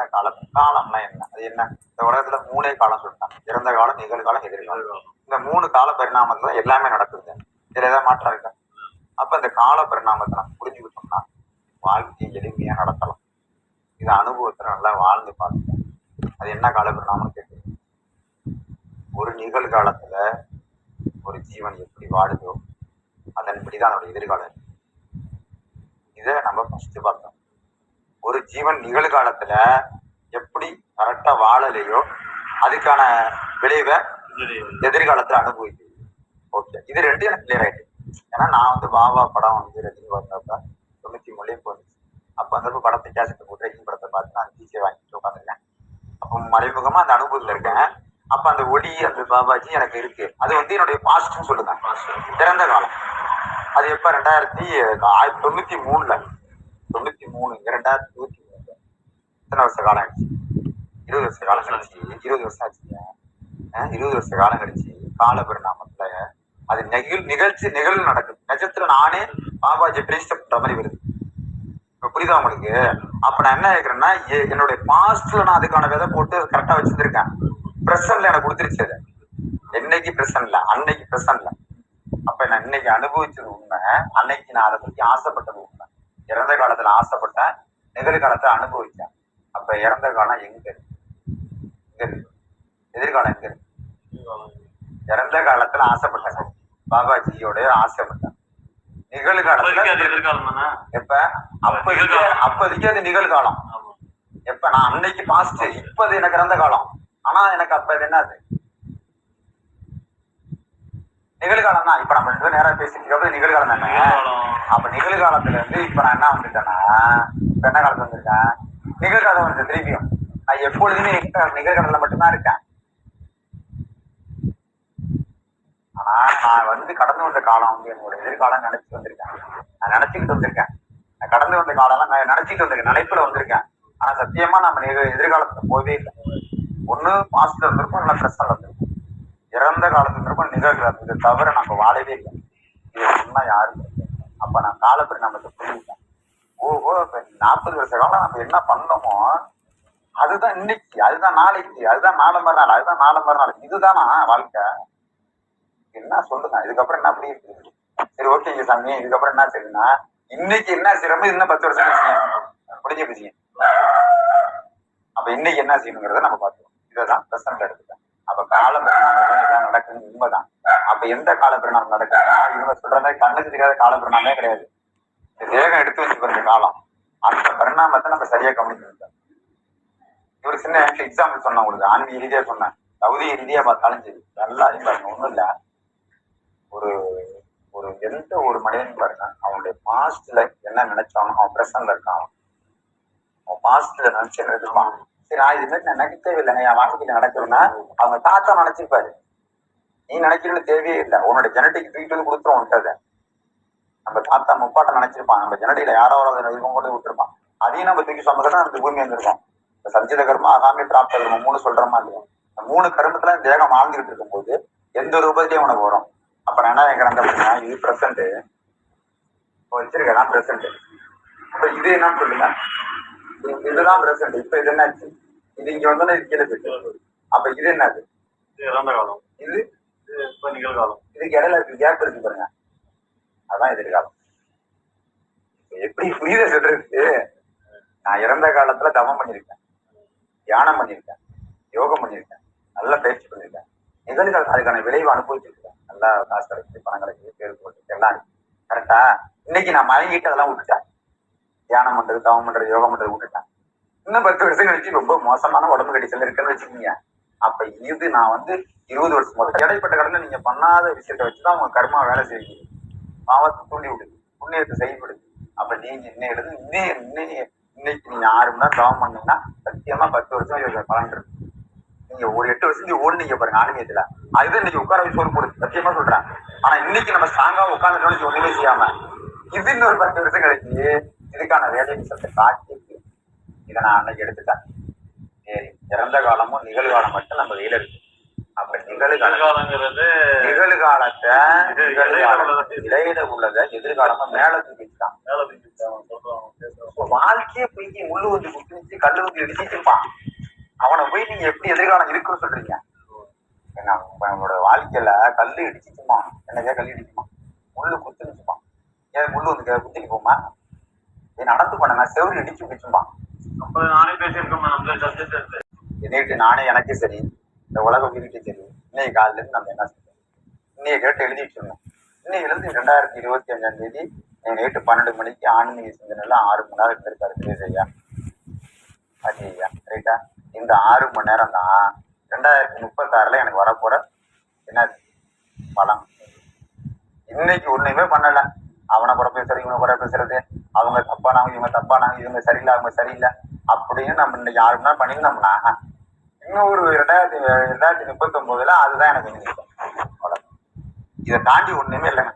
என்ன காலம்? காலம்னா என்ன? அது என்ன? இந்த உலகத்துல மூணே காலம் சொல்லிட்டாங்க. இறந்த காலம் நிகழ்காலம் எதிர்காலம் இந்த மூணு கால பரிணாமத்துல எல்லாமே நடக்குது. இதுல ஏதாவது மாற்றம் இருக்கா? அப்ப இந்த கால பரிணாமத்தை நம்ம புரிஞ்சுக்கிட்டோம்னா வாழ்க்கையை எளிமையா நடத்தலாம். இது அனுபவத்துல நல்லா வாழ்ந்து பார்க்கணும் அது என்ன கால பரிணாமம்னு கேட்குறீங்க ஒரு நிகழ்காலத்துல ஒரு ஜீவன் எப்படி வாழுதோ அதன்படிதான் அதோட எதிர்காலம் இதை நம்ம ஃபர்ஸ்ட் பார்த்தோம் ஒரு ஜீவன் நிகழ்காலத்துல எப்படி கரெக்டா வாழலையோ அதுக்கான விளைவை எதிர்காலத்துல அனுபவிக்குது ஓகே இது ரெண்டும் எனக்கு கிளியர் ஆயிட்டு. ஏன்னா நான் வந்து பாபா படம் வந்து ரஜினி பார்த்தப்ப தொண்ணூத்தி மூணுலயே போச்சு அப்ப அந்த படத்தை கேசட் போட்டு ரஜினி படத்தை பார்த்து நான் டிசியை வாங்கிட்டு உட்காந்துருக்கேன். அப்போ மறைமுகமா அந்த அனுபவத்துல இருக்கேன். அப்ப அந்த ஒளி அந்த பாபாஜி எனக்கு இருக்கு. அது வந்து என்னுடைய பாஸ்ட்னு சொல்லுங்க. திறந்த காலம். அது எப்ப? ரெண்டாயிரத்தி ஆயிரத்தி தொண்ணூத்தி மூணுல. தொண்ணூத்தி மூணு இரண்டாயிரத்தி இருபத்தி மூணு. எத்தனை வருஷ காலம் ஆச்சு? இருபது வருஷ காலம் கழிச்சு இருபது வருஷம் ஆச்சுங்க இருபது வருஷ காலம் கழிச்சு கால பரிணாமத்துல அது நெகிழ் நிகழ்ச்சி நிகழ்வு நடக்குது. நிஜத்துல நானே பாபாஜி பிரேஸ்ட் பண்ற மாதிரி வருது. இப்ப புரியுதா உங்களுக்கு? அப்ப நான் என்ன கேக்குறேன்னா என்னுடைய பாஸ்ட்ல நான் அதுக்கான விதை போட்டு கரெக்டா வச்சிருந்திருக்கேன். பிரசன்ட்ல எனக்கு கொடுத்துருச்சு அது. என்னைக்கு பிரசன்ட்ல அன்னைக்கு பிரசன்ட்ல அப்ப நான் இன்னைக்கு அனுபவிச்சது உண்மை. அன்னைக்கு நான் அதை பத்தி ஆசைப்பட்டது உண்மை. இறந்த காலத்துல ஆசைப்பட்டேன் நிகழ்காலத்துல அனுபவிச்சேன். அப்ப இறந்த காலம் எங்க இருக்கு? எங்க இருக்கு. எதிர்காலம் எங்க இருக்கு? இறந்த காலத்துல ஆசைப்பட்டேன். பாபாஜியோட ஆசைப்பட்டேன். நிகழ்காலத்துல எப்ப? அப்போதைக்கு அப்போதைக்கு அது நிகழ்காலம் எப்ப? நான் அன்னைக்கு பாஸ்ட் இப்ப அது எனக்கு இறந்த காலம். ஆனா எனக்கு அப்ப இது என்னது நிகழ்காலம் தான் இப்ப நம்ம ரெண்டு பேரும் நேரா பேசிட்டு நிகழ்காலம் தானே அப்ப நிகழ்காலத்துல இருந்து இப்ப நான் என்ன வந்துட்டேன்னா இப்ப என்ன காலத்துல வந்திருக்கேன்? நிகழ்காலம் வந்து திருப்பியும் நான் எப்பொழுதுமே நிகழ் நிகழ்காலத்துல மட்டும்தான் இருக்கேன். ஆனா நான் வந்து கடந்து வந்த காலம் வந்து என்னோட எதிர்காலம் நினைச்சு வந்திருக்கேன். நான் நினைச்சுக்கிட்டு வந்திருக்கேன். நான் கடந்து வந்த காலம் நான் நினைச்சுக்கிட்டு வந்திருக்கேன். நினைப்புல வந்திருக்கேன். ஆனா சத்தியமா நம்ம எதிர்காலத்துல போகவே இல்லை. ஒண்ணு பாஸ்ட்ல இருந்திருக்கும் இல்ல பிரசன்ட்ல இருந்திருக்கும் இறந்த காலத்துக்கும் இருந்திருக்கும் நிகழ்காலத்துல இதை தவிர நம்ம வாழவே இல்லை. இது சும்மா யாரும் அப்ப நான் காலப்பரிணாமத்தை புரிஞ்சுட்டேன் ஓஹோ இப்ப நாற்பது வருஷ காலம் நம்ம என்ன பண்ணோமோ அதுதான் இன்னைக்கு அதுதான் நாளைக்கு அதுதான் நாளை மறுநாள் அதுதான் நாளை மறுநாள். இதுதானா வாழ்க்கை? என்ன சொல்லுங்க? இதுக்கப்புறம் என்ன அப்படி இருக்கு சரி ஓகேங்க சாமி இதுக்கப்புறம் என்ன சரின்னா இன்னைக்கு என்ன சிரமம்? இன்னும் பத்து வருஷம் கழிச்சு முடிஞ்சு போச்சுங்க அப்ப இன்னைக்கு என்ன செய்யணுங்கிறத நம்ம பார்த்துக்கணும். இதைதான் பிரசன்ட் எடுத்துக்கலாம் அப்ப கால பிரணாமம் இதான் நடக்குது உண்மைதான். அப்ப எந்த கால பிரணாமம் நடக்குதுன்னா இவங்க சொல்ற மாதிரி கண்ணுக்கு தெரியாத கால பிரணாமே கிடையாது. தேகம் எடுத்து வச்சு கொஞ்ச காலம். அந்த பரிணாமத்தை நம்ம சரியா கவனிக்கணும் இவர் சின்ன எக்ஸாம்பிள் சொன்னேன் உங்களுக்கு ஆன்மீக ரீதியா சொன்னேன். சவுதி ரீதியா பார்த்தாலும் சரி எல்லாரையும் பாருங்க ஒண்ணும் இல்ல. ஒரு ஒரு எந்த ஒரு மனிதன் பாருங்க அவனுடைய பாஸ்ட்ல என்ன நினைச்சானோ அவன் பிரசன்ல இருக்கான். அவன். பாஸ்ட்ல நினைச்சு இருப்பான் சரி நான் இது மாதிரி நான் நினைக்கவே இல்லைங்க என் வாழ்க்கையில் நடக்கிறேன்னா அவங்க தாத்தா நினைச்சிருப்பாரு நீ நினைக்கிறன்னு தேவையே இல்லை. உன்னோட ஜெனட்டிக் தூக்கிட்டு வந்து கொடுத்துரும் உன்ட்டத நம்ம தாத்தா முப்பாட்ட நினைச்சிருப்பான். நம்ம ஜெனட்டியில யாரோ ஒரு இவங்க கொண்டு விட்டுருப்பான். அதையும் நம்ம தூக்கி சொன்னதுல அந்த பூமி வந்திருக்கோம். இந்த சஞ்சித கர்மா அகாமி பிராப்த கர்மம் மூணு சொல்றோமா இல்லையா மூணு கர்மத்துல தேகம் வாழ்ந்துகிட்டு இருக்கும்போது எந்த ரூபத்திலையும் உனக்கு வரும். அப்ப நான் என்ன நினைக்கிறேன் அப்படின்னா இது பிரசன்ட் வச்சிருக்கேன் பிரசன்ட் அப்ப இது என்னன்னு சொல்லுங்க. இதுதான் பிரசன்ட் இப்ப இது என்னாச்சு? இது இங்க வந்தோன்னா இது கீழே போயிட்டு அப்ப இது என்னது? இது இறந்த காலம். இது? இப்ப நிகழ்காலம். இதுக்கு இடையில இருக்கு கேப் இருக்கு பாருங்க. அதான் எதிர்காலம். இப்ப எப்படி புரியுத சொல்றதுக்கு நான் இறந்த காலத்துல தவம் பண்ணியிருக்கேன். தியானம் பண்ணியிருக்கேன். யோகம் பண்ணியிருக்கேன். நல்ல பயிற்சி பண்ணியிருக்கேன். நிகழ்கால அதுக்கான விளைவு அனுபவிச்சிருக்கேன். நல்லா காசு கிடைக்குது பணம் கிடைக்குது பேர் போட்டு எல்லாம் கரெக்டா இன்னைக்கு நான் மயங்கிட்டு அதெல்லாம் விட்டுட்டேன். தியானம் பண்றது தவம் பண்றது யோகம் பண்றது விட்டுட்டேன். இன்னும் பத்து வருஷம் கழிச்சு ரொம்ப மோசமான உடம்பு கடிச்சல் இருக்குன்னு வச்சுக்கோங்க. அப்ப இது நான் வந்து இருபது வருஷம் முதல்ல இடைப்பட்ட கடல நீங்க பண்ணாத விஷயத்தை வச்சுதான் உங்க கர்மா வேலை செய்யுது. பாவத்தை தூண்டி விடுது புண்ணியத்தை செய்யப்படுது அப்ப நீங்க இன்னும் எழுது இன்னே இன்னைக்கு இன்னைக்கு நீங்க ஆறு மணி நேரம் தவம் பண்ணீங்கன்னா சத்தியமா பத்து வருஷம் பலன் இருக்கு நீங்க ஒரு எட்டு வருஷம் ஓடுனீங்க பாருங்க ஆன்மீகத்துல. அதுதான் இன்னைக்கு உட்கார வச்சு சோறு போடுது சத்தியமா சொல்றேன். ஆனா இன்னைக்கு நம்ம ஸ்ட்ராங்கா உட்காந்துட்டோம்னு ஒண்ணுமே செய்யாம இது இன்னொரு பத்து வருஷம் கழிச்சு இதுக்கான வேலை விஷயத்தை காட்டி இதை நான் அன்னைக்கு எடுத்துட்டேன். சரி இறந்த காலமும் நிகழ்காலம் மட்டும் நம்ம கையில இருக்கு. அப்ப நிகழ்காலங்கிறது நிகழ்காலத்தை இடையில உள்ளத எதிர்காலமா மேல தூக்கி வச்சுட்டான். மேல தூக்கி அவன் சொல்றான் அவன் பேசுறான். இப்போ வாழ்க்கையே போய் முள்ளு வந்து குத்திச்சு கல்லு வந்து இடிச்சிருப்பான். அவனை போய் நீங்க எப்படி எதிர்காலம் இருக்குன்னு சொல்றீங்க? அவனோட வாழ்க்கையில கல்லு இடிச்சிச்சுமா? என்னைக்கே கல்லு இடிக்குமா? முள்ளு குத்துனுச்சுமா ஏன் முள்ளு வந்து குத்திட்டு போமா? நடந்து பண்ண செவரு இடிச்சு பிடிச்சுமா பேசியிருக்கோம் நேற்று நானே எனக்கே சரி இந்த உலக உயிரிட்டே சரி இன்னைக்கு காலையில இருந்து நம்ம என்ன செய்யணும்? இன்னைய கேட்டு எழுதி வச்சிடணும் இன்னைக்கு இருந்து ரெண்டாயிரத்தி இருபத்தி அஞ்சாம் தேதி நேற்று நைட்டு பன்னெண்டு மணிக்கு ஆன்மீக சிந்தனைல ஆறு மணி நேரம் இருந்திருக்காரு தினேஷ் ஐயா. ஐயா ரைட்டா இந்த ஆறு மணி நேரம் தான் ரெண்டாயிரத்தி முப்பத்தாறில் எனக்கு வரப்போற என்ன பலம் இன்னைக்கு ஒண்ணுமே பண்ணல. அவனை கூட பேசுறது இவனை கூட பேசுறது. அவங்க தப்பானாங்க இவங்க தப்பானாங்க இவங்க சரியில்லை அவங்க சரியில்லை அப்படின்னு நம்ம இன்னைக்கு ஆறு மணி நேரம் பண்ணியிருந்தோம்னா இன்னும் ஒரு ரெண்டாயிரத்தி ரெண்டாயிரத்தி முப்பத்தி ஒன்பதுல அதுதான் எனக்கு இதை தாண்டி ஒண்ணுமே இல்லைங்க.